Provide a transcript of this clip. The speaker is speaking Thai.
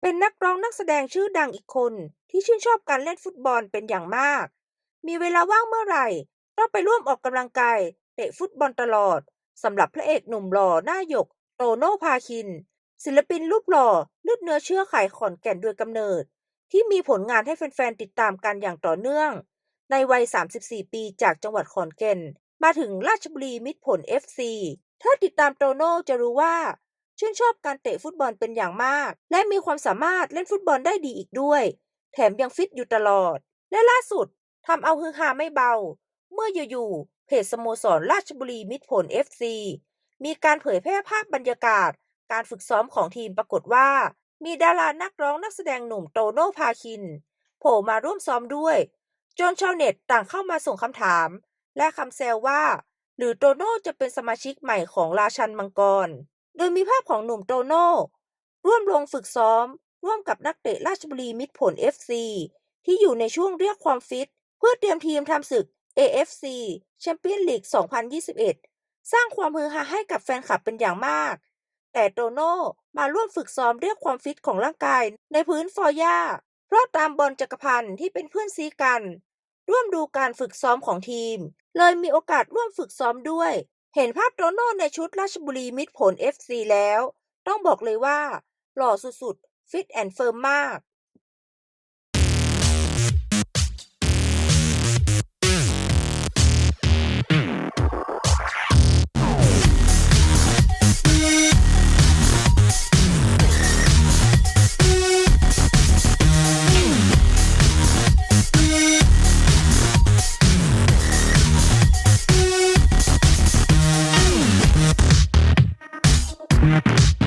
เป็นนักร้องนักแสดงชื่อดังอีกคนที่ชื่นชอบการเล่นฟุตบอลเป็นอย่างมาก มีเวลาว่างเมื่อไหร่ ก็ไปร่วมออกกำลังกายเตะฟุตบอลตลอดสำหรับพระเอกหนุ่มหล่อหน้าหยก โตโน่พาคิน ศิลปินรูปหล่อเลือดเนื้อเชื้อไขขอนแก่นโดยกำเนิด ที่มีผลงานให้แฟนๆติดตามกันอย่างต่อเนื่อง ในวัย 34 ปีจากจังหวัดขอนแก่น มาถึงราชบุรีมิตรผล FC ถ้าติดตามโตโน่จะรู้ว่า ชื่นชอบการเตะฟุตบอลเป็นอย่างมาก และมีความสามารถเล่นฟุตบอลได้ดีอีกด้วย แถมยังฟิตอยู่ตลอด และล่าสุดทำเอาฮือฮาไม่เบา เมื่ออยู่ๆเพจสโมสรราชบุรีมิตรผล FC มีการเผยแพร่ภาพบรรยากาศ การฝึกซ้อมของทีมปรากฏว่า มีดารานักร้องนักแสดงหนุ่มโตโน่พาคิน โผล่มาร่วมซ้อมด้วย จนชาวเน็ตต่างเข้ามาส่งคำถาม และคำแซวว่า หรือโตโน่จะเป็นสมาชิกใหม่ของราชันมังกร โดยมีภาพของหนุ่มโตโน่ร่วมลงฝึกซ้อม ร่วมกับนักเตะราชบุรีมิตรผล FC ที่อยู่ในช่วงเรียกความฟิต เพื่อเตรียมทีมทำศึก AFC แชมเปี้ยนลีก 2021 สร้างความฮือฮาให้กับแฟนคลับเป็นอย่างมาก แต่โตโน่มาร่วมฝึกซ้อมเรียกความฟิตของร่างกายในพื้นฟอร์ย่าเพราะตามบอลจักรพันธ์ที่เป็นเพื่อนซีกัน ร่วมดูการฝึกซ้อมของทีม เลยมีโอกาสร่วมฝึกซ้อมด้วย เห็นภาพโตโน่ในชุดราชบุรีมิตรผล FC แล้ว ต้องบอกเลยว่า หล่อสุดๆ ฟิตแอนด์เฟิร์มมาก Música